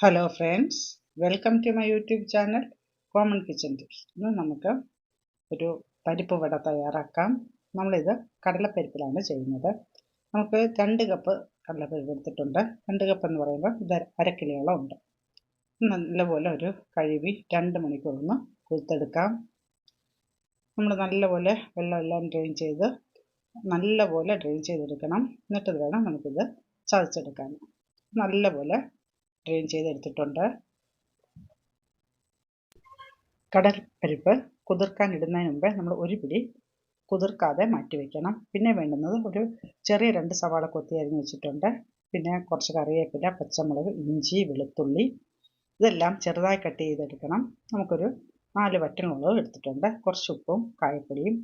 Hello friends welcome to my YouTube channel common kitchen tips ഇന്ന് നമുക്ക് ഒരു പരിപ്പ് വട തയ്യാറാക്കാം. നമ്മളിത് കടലപ്പരിപ്പിലാണ് ചെയ്യുന്നത്. നമുക്ക് രണ്ട് കപ്പ് കടലപ്പരിപ്പ് എടുത്തിട്ടുണ്ട്. രണ്ട് കപ്പ് എന്ന് പറയുമ്പോൾ ഇത് അര ഉണ്ട്. നല്ലപോലെ ഒരു കഴുകി രണ്ട് മണിക്കൂറൊന്ന് കുതിർത്തെടുക്കാം. നമ്മൾ നല്ലപോലെ വെള്ളം എല്ലാം ഡ്രെയിൻ ചെയ്ത് നല്ലപോലെ ഡ്രെയിൻ ചെയ്തെടുക്കണം. എന്നിട്ട് വേണം നമുക്കിത് ചതച്ചെടുക്കാൻ. നല്ലപോലെ ഡ്രെയിൻ ചെയ്തെടുത്തിട്ടുണ്ട്. കടൽ പരിപ്പ് കുതിർക്കാൻ ഇടുന്നതിന് മുമ്പേ നമ്മൾ ഒരു പിടി കുതിർക്കാതെ മാറ്റി വെക്കണം. പിന്നെ വേണ്ടുന്നത് ഒരു ചെറിയ രണ്ട് സവാള കൊത്തി അരിഞ്ഞ് വെച്ചിട്ടുണ്ട്. പിന്നെ കുറച്ച് കറിവേപ്പില പച്ചമുളക് ഇഞ്ചി വെളുത്തുള്ളി ഇതെല്ലാം ചെറുതായി കട്ട് ചെയ്തെടുക്കണം. നമുക്കൊരു നാല് വറ്റൽമുളക് എടുത്തിട്ടുണ്ട്. കുറച്ച് ഉപ്പും കായപ്പൊടിയും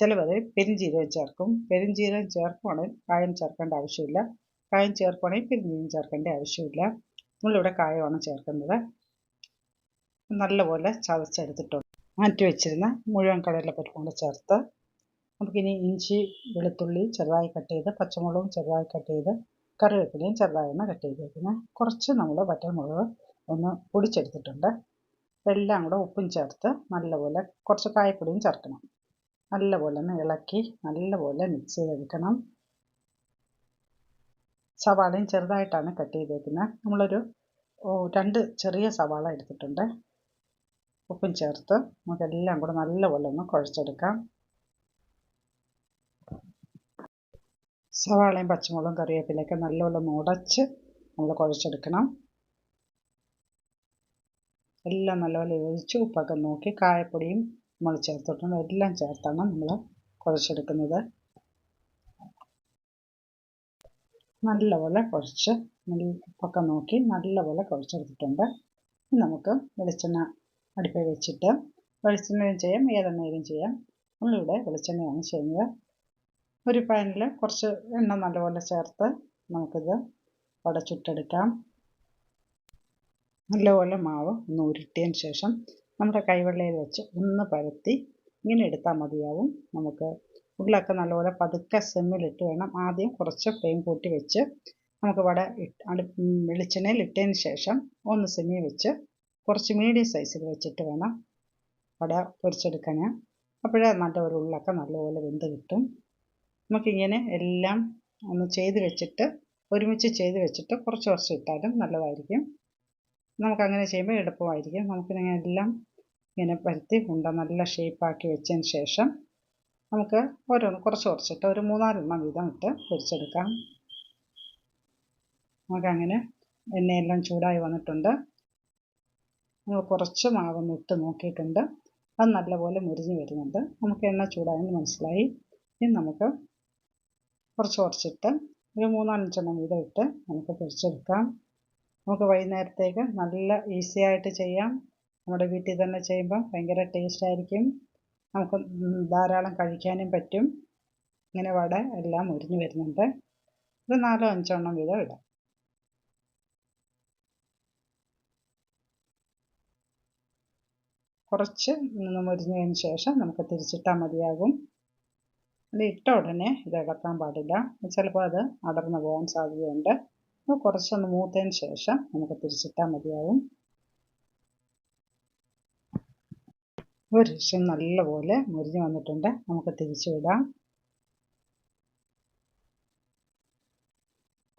ചിലവർ പെരിഞ്ചീരകം ചേർക്കും. പെരിഞ്ചീരകം ചേർക്കുവാണെങ്കിൽ കായം ചേർക്കേണ്ട ആവശ്യമില്ല. കായം ചേർക്കുവാണെങ്കിൽ പെരിഞ്ചീരകം ചേർക്കേണ്ട ആവശ്യമില്ല. നമ്മളിവിടെ കായമാണ് ചേർക്കുന്നത്. നല്ലപോലെ ചതച്ചെടുത്തിട്ടുണ്ട്. മാറ്റി വെച്ചിരുന്ന മുഴുവൻ കടലപ്പരിപ്പും കൂടെ ചേർത്ത് നമുക്കിനി ഇഞ്ചി വെളുത്തുള്ളി ചെറുതായി കട്ട് ചെയ്ത് പച്ചമുളകും ചെറുതായി കട്ട് ചെയ്ത് കറിവേപ്പിലയും ചെറുതായി കട്ട് ചെയ്ത് വെക്കുന്നത് കുറച്ച് നമ്മൾ വറ്റൽമുളക് ഒന്ന് പൊടിച്ചെടുത്തിട്ടുണ്ട്. എല്ലാം കൂടെ ഉപ്പും ചേർത്ത് നല്ലപോലെ കുറച്ച് കായപ്പൊടിയും ചേർക്കണം. നല്ലപോലെ ഒന്ന് ഇളക്കി നല്ലപോലെ മിക്സ് ചെയ്തെടുക്കണം. സവാളയും ചെറുതായിട്ടാണ് കട്ട് ചെയ്തേക്കുന്നത്. നമ്മളൊരു രണ്ട് ചെറിയ സവാള എടുത്തിട്ടുണ്ട്. ഉപ്പും ചേർത്ത് നമുക്കെല്ലാം കൂടെ നല്ലപോലെ ഒന്ന് കുഴച്ചെടുക്കാം. സവാളയും പച്ചമുളകും കറിവേപ്പിലൊക്കെ നല്ലപോലെ ഒന്ന് ഉടച്ച് നമ്മൾ കുഴച്ചെടുക്കണം. എല്ലാം നല്ലപോലെ യോജിച്ച് ഉപ്പൊക്കെ നോക്കി കായപ്പൊടിയും നമ്മൾ ചേർത്തിട്ടുണ്ട്. എല്ലാം ചേർത്താണ് നമ്മൾ കുഴച്ചെടുക്കുന്നത്. നല്ലപോലെ കുഴച്ച് ഉപ്പൊക്കെ നോക്കി നല്ലപോലെ കുഴച്ചെടുത്തിട്ടുണ്ട്. നമുക്ക് വെളിച്ചെണ്ണ അടുപ്പിൽ വെച്ചിട്ട് വെളിച്ചെണ്ണയും ചെയ്യാം ഏതെണ്ണയിലും ചെയ്യാം. നമ്മളിവിടെ വെളിച്ചെണ്ണയാണ് ചെയ്യുന്നത്. ഒരു പാനിൽ കുറച്ച് എണ്ണ നല്ലപോലെ ചേർത്ത് നമുക്കിത് വട ചുട്ടെടുക്കാം നല്ലപോലെ മാവ് ഒന്ന് ഉരുട്ടിയതിന് ശേഷം നമ്മുടെ കൈവെള്ളയിൽ വെച്ച് ഒന്ന് പരത്തി ഇങ്ങനെ എടുത്താൽ മതിയാവും. നമുക്ക് ഉരുളൊക്കെ നല്ലപോലെ പതുക്കെ സെമ്മിലിട്ട് വേണം. ആദ്യം കുറച്ച് ഫ്ലെയിം കൂട്ടി വെച്ച് നമുക്ക് വട വെളിച്ചെണ്ണയിൽ ഇട്ടതിന് ശേഷം ഒന്ന് സെമി വെച്ച് കുറച്ച് മീഡിയം സൈസിൽ വെച്ചിട്ട് വേണം വട പൊരിച്ചെടുക്കാൻ. അപ്പോഴേ നല്ല ഒരു നല്ലപോലെ വെന്ത് കിട്ടും. നമുക്കിങ്ങനെ എല്ലാം ഒന്ന് ചെയ്ത് വെച്ചിട്ട് ഒരുമിച്ച് ചെയ്ത് വെച്ചിട്ട് കുറച്ച് കുറച്ച് ഇട്ടാലും നല്ലതായിരിക്കും. നമുക്കങ്ങനെ ചെയ്യുമ്പോൾ എളുപ്പമായിരിക്കും. നമുക്കിങ്ങനെ എല്ലാം ഇങ്ങനെ പരത്തി ഉണ്ട നല്ല ഷേപ്പാക്കി വെച്ചതിന് ശേഷം നമുക്ക് ഓരോന്ന് കുറച്ച് കുറച്ചിട്ട് ഒരു മൂന്നാലെണ്ണം വീതം ഇട്ട് പൊരിച്ചെടുക്കാം. നമുക്കങ്ങനെ എണ്ണയെല്ലാം ചൂടായി വന്നിട്ടുണ്ട്. നമ്മൾ കുറച്ച് മാവൊന്ന് ഇട്ട് നോക്കിയിട്ടുണ്ട്. അത് നല്ലപോലെ മുരിഞ്ഞ് വരുന്നുണ്ട്. നമുക്ക് എണ്ണ ചൂടായെന്ന് മനസ്സിലായി. ഇനി നമുക്ക് കുറച്ച് കുറച്ചിട്ട് ഒരു മൂന്നാലഞ്ചെണ്ണം വീതം ഇട്ട് നമുക്ക് പൊരിച്ചെടുക്കാം. നമുക്ക് വൈകുന്നേരത്തേക്ക് നല്ല ഈസി ആയിട്ട് ചെയ്യാം. നമ്മുടെ വീട്ടിൽ തന്നെ ചെയ്യുമ്പോൾ ഭയങ്കര ടേസ്റ്റ് ആയിരിക്കും. നമുക്ക് ധാരാളം കഴിക്കാനും പറ്റും. ഇങ്ങനെ വട എല്ലാം ഒരിഞ്ഞു വരുന്നുണ്ട്. ഒരു നാലോ അഞ്ചോ എണ്ണം വീതം ഇടാം. കുറച്ച് നിന്ന് മുരിഞ്ഞതിന് ശേഷം നമുക്ക് തിരിച്ചിട്ടാൽ മതിയാകും. അത് ഇട്ട ഉടനെ ഇത് ഇളക്കാൻ പാടില്ല. ചിലപ്പോൾ അത് അടർന്നു പോകാൻ സാധ്യതയുണ്ട്. കുറച്ചൊന്ന് മൂത്തതിന് ശേഷം നമുക്ക് തിരിച്ചിട്ടാൽ മതിയാകും. ഒരു വശം നല്ലപോലെ മുരിഞ്ഞ് വന്നിട്ടുണ്ട്. നമുക്ക് തിരിച്ചു വിടാം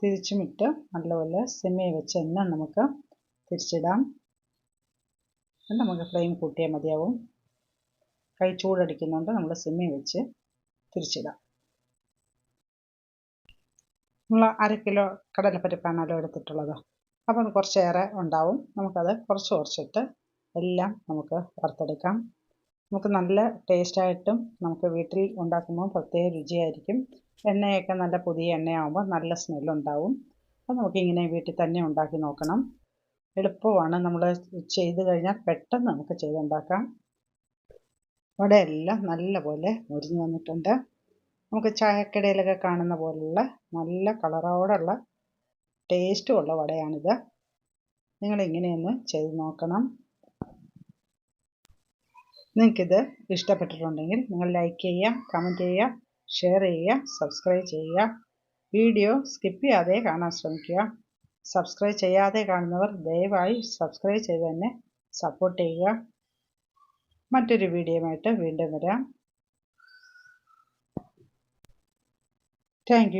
തിരിച്ചുമിട്ട് നല്ലപോലെ സെമി വെച്ച് തന്നെ നമുക്ക് തിരിച്ചിടാം. നമുക്ക് ഫ്ലെയിം കൂട്ടിയാൽ മതിയാവും. കൈ ചൂടടിക്കുന്നുണ്ട്. നമ്മൾ സെമി വെച്ച് തിരിച്ചിടാം. നമ്മൾ അര കിലോ കടലപ്പരിപ്പാണല്ലോ എടുത്തിട്ടുള്ളത്. അപ്പം കുറച്ചേറെ ഉണ്ടാവും. നമുക്കത് കുറച്ച് കുറച്ചിട്ട് എല്ലാം നമുക്ക് വറുത്തെടുക്കാം. നമുക്ക് നല്ല ടേസ്റ്റായിട്ടും നമുക്ക് വീട്ടിൽ ഉണ്ടാക്കുമ്പോൾ പ്രത്യേക രുചിയായിരിക്കും. എണ്ണയൊക്കെ നല്ല പുതിയ എണ്ണയാകുമ്പോൾ നല്ല സ്മെല്ലുണ്ടാവും അപ്പോൾ നമുക്കിങ്ങനെ വീട്ടിൽ തന്നെ ഉണ്ടാക്കി നോക്കണം. എളുപ്പമാണ് നമ്മൾ ചെയ്ത് കഴിഞ്ഞാൽ പെട്ടെന്ന് നമുക്ക് ചെയ്തുണ്ടാക്കാം. വടയെല്ലാം നല്ലപോലെ മുരിഞ്ഞു വന്നിട്ടുണ്ട്. നമുക്ക് ചായക്കടയിലൊക്കെ കാണുന്ന പോലുള്ള നല്ല കളറോടുള്ള ടേസ്റ്റുമുള്ള വടയാണിത്. നിങ്ങളിങ്ങനെയൊന്ന് ചെയ്ത് നോക്കണം. നിങ്ങൾക്കിത് ഇഷ്ടപ്പെട്ടിട്ടുണ്ടെങ്കിൽ നിങ്ങൾ ലൈക്ക് ചെയ്യുക കമന്റ് ചെയ്യുക ഷെയർ ചെയ്യുക സബ്സ്ക്രൈബ് ചെയ്യുക. വീഡിയോ സ്കിപ്പ് ചെയ്യാതെ കാണാൻ ശ്രമിക്കുക. സബ്സ്ക്രൈബ് ചെയ്യാതെ കാണുന്നവർ ദയവായി സബ്സ്ക്രൈബ് ചെയ്ത് തന്നെ സപ്പോർട്ട് ചെയ്യുക. മറ്റൊരു വീഡിയോയുമായിട്ട് വീണ്ടും വരാം. താങ്ക്